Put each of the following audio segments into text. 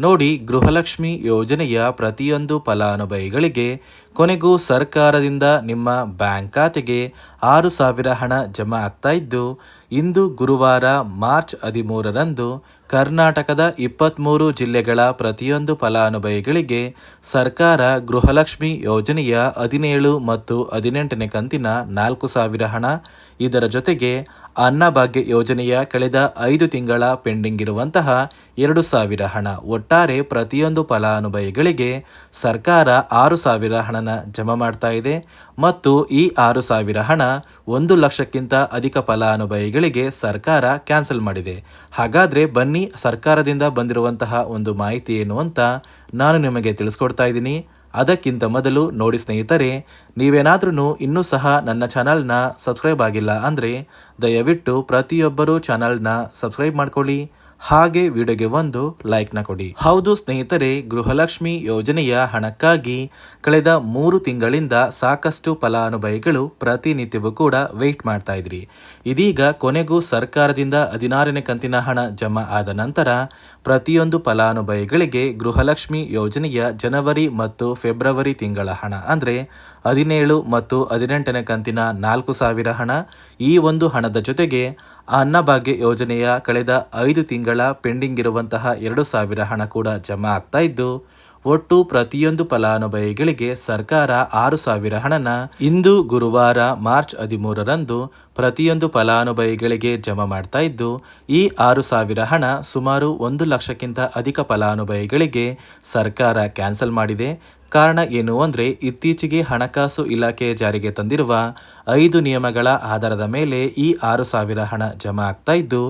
ನೋಡಿ ಗೃಹಲಕ್ಷ್ಮಿ ಯೋಜನೆಯ ಪ್ರತಿಯೊಂದು ಫಲಾನುಭವಿಗಳಿಗೆ ಕೊನೆಗೂ ಸರ್ಕಾರದಿಂದ ನಿಮ್ಮ ಬ್ಯಾಂಕ್ ಖಾತೆಗೆ ಆರು ಸಾವಿರ ಹಣ ಜಮಾ ಆಗ್ತಾ ಇದ್ದು, ಇಂದು ಗುರುವಾರ ಮಾರ್ಚ್ ಹದಿಮೂರರಂದು ಕರ್ನಾಟಕದ ಇಪ್ಪತ್ತ್ಮೂರು ಜಿಲ್ಲೆಗಳ ಪ್ರತಿಯೊಂದು ಫಲಾನುಭವಿಗಳಿಗೆ ಸರ್ಕಾರ ಗೃಹಲಕ್ಷ್ಮಿ ಯೋಜನೆಯ ಹದಿನೇಳು ಮತ್ತು ಹದಿನೆಂಟನೇ ಕಂತಿನ ನಾಲ್ಕು ಸಾವಿರ ಹಣ. ಇದರ ಜೊತೆಗೆ ಅನ್ನಭಾಗ್ಯ ಯೋಜನೆಯ ಕಳೆದ ಐದು ತಿಂಗಳ ಪೆಂಡಿಂಗ್ ಇರುವಂತಹ ಎರಡು ಸಾವಿರ ಹಣ ಒಟ್ಟಾರೆ ಪ್ರತಿಯೊಂದು ಫಲಾನುಭವಿಗಳಿಗೆ ಸರ್ಕಾರ ಆರು ಸಾವಿರ ಹಣನ ಜಮಾ ಮಾಡ್ತಾ ಇದೆ ಮತ್ತು ಈ ಆರು ಸಾವಿರ ಹಣ ಒಂದು ಲಕ್ಷಕ್ಕಿಂತ ಅಧಿಕ ಫಲಾನುಭವಿಗಳಿಗೆ ಸರ್ಕಾರ ಕ್ಯಾನ್ಸಲ್ ಮಾಡಿದೆ. ಹಾಗಾದರೆ ಬನ್ನಿ ಸರ್ಕಾರದಿಂದ ಬಂದಿರುವಂತಹ ಒಂದು ಮಾಹಿತಿ ಏನು ಅಂತ ನಾನು ನಿಮಗೆ ತಿಳಿಸ್ಕೊಡ್ತಾ ಇದ್ದೀನಿ. ಅದಕ್ಕಿಂತ ಮೊದಲು ನೋಡಿ ಸ್ನೇಹಿತರೆ ನೀವೇನಾದ್ರೂ ಇನ್ನೂ ಸಹ ನನ್ನ ಚಾನಲ್ನ ಸಬ್ಸ್ಕ್ರೈಬ್ ಆಗಿಲ್ಲ ಅಂದರೆ ದಯವಿಟ್ಟು ಪ್ರತಿಯೊಬ್ಬರೂ ಚಾನಲ್ನ ಸಬ್ಸ್ಕ್ರೈಬ್ ಮಾಡ್ಕೊಳ್ಳಿ. ಹಾಗೆ ವಿಡಿಯೋಗೆ ಒಂದು ಲೈಕ್ನ ಕೊಡಿ. ಹೌದು ಸ್ನೇಹಿತರೆ, ಗೃಹಲಕ್ಷ್ಮಿ ಯೋಜನೆಯ ಹಣಕ್ಕಾಗಿ ಕಳೆದ ಮೂರು ತಿಂಗಳಿಂದ ಸಾಕಷ್ಟು ಫಲಾನುಭವಿಗಳು ಪ್ರತಿನಿತ್ಯವೂ ಕೂಡ ವೆಯ್ಟ್ ಮಾಡ್ತಾ ಇದ್ರಿ. ಇದೀಗ ಕೊನೆಗೂ ಸರ್ಕಾರದಿಂದ ಹದಿನಾರನೇ ಕಂತಿನ ಹಣ ಜಮಾ ಆದ ನಂತರ ಪ್ರತಿಯೊಂದು ಫಲಾನುಭವಿಗಳಿಗೆ ಗೃಹಲಕ್ಷ್ಮಿ ಯೋಜನೆಯ ಜನವರಿ ಮತ್ತು ಫೆಬ್ರವರಿ ತಿಂಗಳ ಹಣ, ಅಂದರೆ ಹದಿನೇಳು ಮತ್ತು ಹದಿನೆಂಟನೇ ಕಂತಿನ ನಾಲ್ಕು ಸಾವಿರ ಹಣ ಈ ಒಂದು ಹಣದ ಜೊತೆಗೆ ಅನ್ನಭಾಗ್ಯ ಯೋಜನೆಯ ಕಳೆದ ಐದು ತಿಂಗಳ ಪೆಂಡಿಂಗ್ ಇರುವಂತಹ ಎರಡು ಸಾವಿರ ಹಣ ಕೂಡ ಜಮಾ ಆಗ್ತಾ ಇದ್ದು, ಒಟ್ಟು ಪ್ರತಿಯೊಂದು ಫಲಾನುಭವಿಗಳಿಗೆ ಸರ್ಕಾರ ಆರು ಸಾವಿರ ಹಣನ ಇಂದು ಗುರುವಾರ ಮಾರ್ಚ್ ಹದಿಮೂರರಂದು ಪ್ರತಿಯೊಂದು ಫಲಾನುಭವಿಗಳಿಗೆ ಜಮಾ ಮಾಡ್ತಾ ಇದ್ದು, ಈ ಆರು ಸಾವಿರ ಹಣ ಸುಮಾರು ಒಂದು ಲಕ್ಷಕ್ಕಿಂತ ಅಧಿಕ ಫಲಾನುಭವಿಗಳಿಗೆ ಸರ್ಕಾರ ಕ್ಯಾನ್ಸಲ್ ಮಾಡಿದೆ. ಕಾರಣ ಏನು ಅಂದರೆ ಇತ್ತೀಚೆಗೆ ಹಣಕಾಸು ಇಲಾಖೆ ಜಾರಿಗೆ ತಂದಿರುವ ಐದು ನಿಯಮಗಳ ಆಧಾರದ ಮೇಲೆ ಈ ಆರು ಸಾವಿರ ಹಣ ಜಮಾ ಆಗ್ತಾ ಇದ್ದು,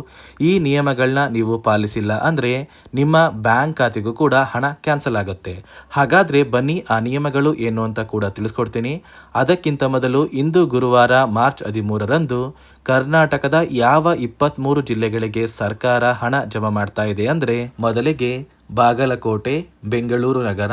ಈ ನಿಯಮಗಳನ್ನ ನೀವು ಪಾಲಿಸಿಲ್ಲ ಅಂದರೆ ನಿಮ್ಮ ಬ್ಯಾಂಕ್ ಖಾತೆಗೂ ಕೂಡ ಹಣ ಕ್ಯಾನ್ಸಲ್ ಆಗುತ್ತೆ. ಹಾಗಾದರೆ ಬನ್ನಿ ಆ ನಿಯಮಗಳು ಏನು ಅಂತ ಕೂಡ ತಿಳಿಸ್ಕೊಡ್ತೀನಿ. ಅದಕ್ಕಿಂತ ಮೊದಲು ಇಂದು ಗುರುವಾರ ಮಾರ್ಚ್ ಹದಿಮೂರರಂದು ಕರ್ನಾಟಕದ ಯಾವ ಇಪ್ಪತ್ತ್ಮೂರು ಜಿಲ್ಲೆಗಳಿಗೆ ಸರ್ಕಾರ ಹಣ ಜಮಾ ಮಾಡ್ತಾ ಇದೆ ಅಂದರೆ ಮೊದಲಿಗೆ ಬಾಗಲಕೋಟೆ, ಬೆಂಗಳೂರು ನಗರ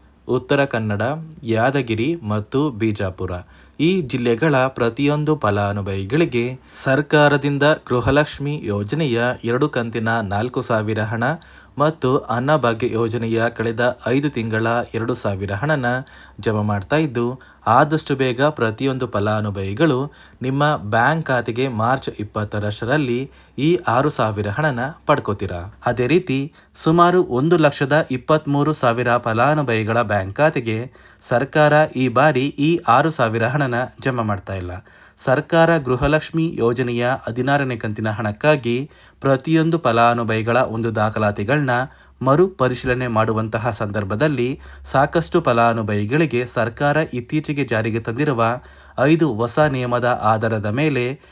ಉತ್ತರ ಕನ್ನಡ, ಯಾದಗಿರಿ ಮತ್ತು ಬಿಜಾಪುರ. ಈ ಜಿಲ್ಲೆಗಳ ಪ್ರತಿಯೊಂದು ಫಲಾನುಭವಿಗಳಿಗೆ ಸರ್ಕಾರದಿಂದ ಗೃಹಲಕ್ಷ್ಮಿ ಯೋಜನೆಯ ಎರಡು ಕಂತಿನ ನಾಲ್ಕು ಸಾವಿರ ಹಣ ಮತ್ತು ಅನ್ನಭಾಗ್ಯ ಯೋಜನೆಯ ಕಳೆದ ಐದು ತಿಂಗಳ ಎರಡು ಸಾವಿರ ಹಣನ ಜಮಾ ಮಾಡ್ತಾ ಇದ್ದು, ಆದಷ್ಟು ಬೇಗ ಪ್ರತಿಯೊಂದು ಫಲಾನುಭವಿಗಳು ನಿಮ್ಮ ಬ್ಯಾಂಕ್ ಖಾತೆಗೆ ಮಾರ್ಚ್ ಇಪ್ಪತ್ತರಷ್ಟರಲ್ಲಿ ಈ ಆರು ಸಾವಿರ ಹಣನ ಪಡ್ಕೋತೀರಾ? ಅದೇ ರೀತಿ, ಸುಮಾರು ಒಂದು ಲಕ್ಷದ ಇಪ್ಪತ್ತ್ಮೂರು ಸಾವಿರ ಫಲಾನುಭವಿಗಳ ಬ್ಯಾಂಕ್ ಖಾತೆಗೆ ಸರ್ಕಾರ ಈ ಬಾರಿ ಈ ಆರು ಸಾವಿರ ಹಣನ ಜಮಾ ಮಾಡ್ತಾ ಇಲ್ಲ. ಸರ್ಕಾರ ಗೃಹಲಕ್ಷ್ಮಿ ಯೋಜನೆಯ ಹದಿನಾರನೇ ಕಂತಿನ ಹಣಕ್ಕಾಗಿ ಪ್ರತಿಯೊಂದು ಫಲಾನುಭವಿಗಳ ಒಂದು ದಾಖಲಾತಿಗಳನ್ನ ಮರು ಪರಿಶೀಲನೆ ಮಾಡುವಂತಹ ಸಂದರ್ಭದಲ್ಲಿ ಸಾಕಷ್ಟು ಫಲಾನುಭವಿಗಳಿಗೆ ಸರ್ಕಾರ ಇತ್ತೀಚೆಗೆ ಜಾರಿಗೆ ತಂದಿರುವ ಐದು ಹೊಸ ನಿಯಮದ ಆಧಾರದ ಮೇಲೆ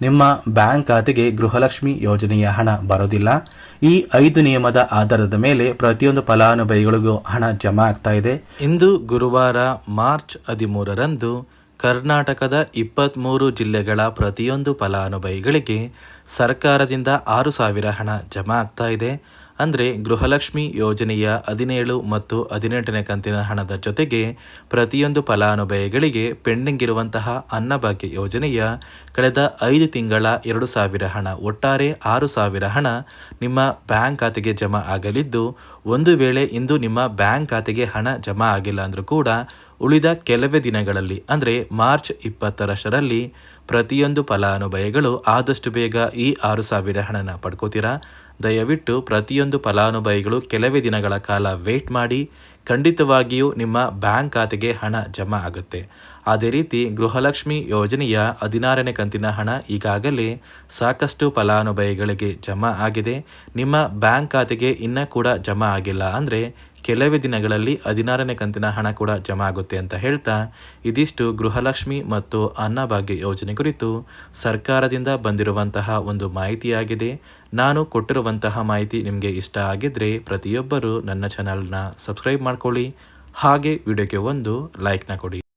ನಿಮ್ಮ ಬ್ಯಾಂಕ್ ಖಾತೆಗೆ ಗೃಹಲಕ್ಷ್ಮಿ ಯೋಜನೆಯ ಹಣ ಬರೋದಿಲ್ಲ. ಈ ಐದು ನಿಯಮದ ಆಧಾರದ ಮೇಲೆ ಪ್ರತಿಯೊಂದು ಫಲಾನುಭವಿಗಳಿಗೂ ಹಣ ಜಮಾ ಆಗ್ತಾ ಇದೆ. ಇಂದು ಗುರುವಾರ ಮಾರ್ಚ್ ಹದಿಮೂರರಂದು ಕರ್ನಾಟಕದ ಇಪ್ಪತ್ತ್ಮೂರು ಜಿಲ್ಲೆಗಳ ಪ್ರತಿಯೊಂದು ಫಲಾನುಭವಿಗಳಿಗೆ ಸರ್ಕಾರದಿಂದ ಆರು ಸಾವಿರ ಹಣ ಜಮಾ ಆಗ್ತಾ ಇದೆ. ಅಂದರೆ ಗೃಹಲಕ್ಷ್ಮಿ ಯೋಜನೆಯ ಹದಿನೇಳು ಮತ್ತು ಹದಿನೆಂಟನೇ ಕಂತಿನ ಹಣದ ಜೊತೆಗೆ ಪ್ರತಿಯೊಂದು ಫಲಾನುಭವಿಗಳಿಗೆ ಪೆಂಡಿಂಗ್ ಇರುವಂತಹ ಅನ್ನಭಾಗ್ಯ ಯೋಜನೆಯ ಕಳೆದ ಐದು ತಿಂಗಳ ಎರಡು ಸಾವಿರ ಹಣ, ಒಟ್ಟಾರೆ ಆರು ಸಾವಿರ ಹಣ ನಿಮ್ಮ ಬ್ಯಾಂಕ್ ಖಾತೆಗೆ ಜಮಾ ಆಗಲಿದ್ದು, ಒಂದು ವೇಳೆ ಇಂದು ನಿಮ್ಮ ಬ್ಯಾಂಕ್ ಖಾತೆಗೆ ಹಣ ಜಮಾ ಆಗಿಲ್ಲ ಅಂದರೂ ಕೂಡ ಉಳಿದ ಕೆಲವೇ ದಿನಗಳಲ್ಲಿ, ಅಂದರೆ ಮಾರ್ಚ್ ಇಪ್ಪತ್ತರಷ್ಟರಲ್ಲಿ ಪ್ರತಿಯೊಂದು ಫಲಾನುಭವಿಗಳು ಆದಷ್ಟು ಬೇಗ ಈ ಆರು ಸಾವಿರ ಹಣನ ಪಡ್ಕೋತೀರಾ? ದಯವಿಟ್ಟು ಪ್ರತಿಯೊಂದು ಫಲಾನುಭವಿಗಳು ಕೆಲವೇ ದಿನಗಳ ಕಾಲ ವೇಟ್ ಮಾಡಿ, ಖಂಡಿತವಾಗಿಯೂ ನಿಮ್ಮ ಬ್ಯಾಂಕ್ ಖಾತೆಗೆ ಹಣ ಜಮಾ ಆಗುತ್ತೆ. ಅದೇ ರೀತಿ ಗೃಹಲಕ್ಷ್ಮಿ ಯೋಜನೆಯ ಹದಿನಾರನೇ ಕಂತಿನ ಹಣ ಈಗಾಗಲೇ ಸಾಕಷ್ಟು ಫಲಾನುಭವಿಗಳಿಗೆ ಜಮಾ ಆಗಿದೆ. ನಿಮ್ಮ ಬ್ಯಾಂಕ್ ಖಾತೆಗೆ ಇನ್ನೂ ಕೂಡ ಜಮಾ ಆಗಿಲ್ಲ ಅಂದರೆ ಕೆಲವೇ ದಿನಗಳಲ್ಲಿ ಹದಿನಾರನೇ ಕಂತಿನ ಹಣ ಕೂಡ ಜಮಾ ಆಗುತ್ತೆ ಅಂತ ಹೇಳ್ತಾ ಇದಿಷ್ಟು ಗೃಹಲಕ್ಷ್ಮಿ ಮತ್ತು ಅನ್ನಭಾಗ್ಯ ಯೋಜನೆ ಕುರಿತು ಸರ್ಕಾರದಿಂದ ಬಂದಿರುವಂತಹ ಒಂದು ಮಾಹಿತಿಯಾಗಿದೆ. ನಾನು ಕೊಟ್ಟಿರುವಂತಹ ಮಾಹಿತಿ ನಿಮಗೆ ಇಷ್ಟ ಆಗಿದ್ದರೆ ಪ್ರತಿಯೊಬ್ಬರು ನನ್ನ ಚಾನಲ್ನ ಸಬ್ಸ್ಕ್ರೈಬ್ ಮಾಡ್ಕೊಳ್ಳಿ. ಹಾಗೆ ವಿಡಿಯೋಗೆ ಒಂದು ಲೈಕ್ನ ಕೊಡಿ.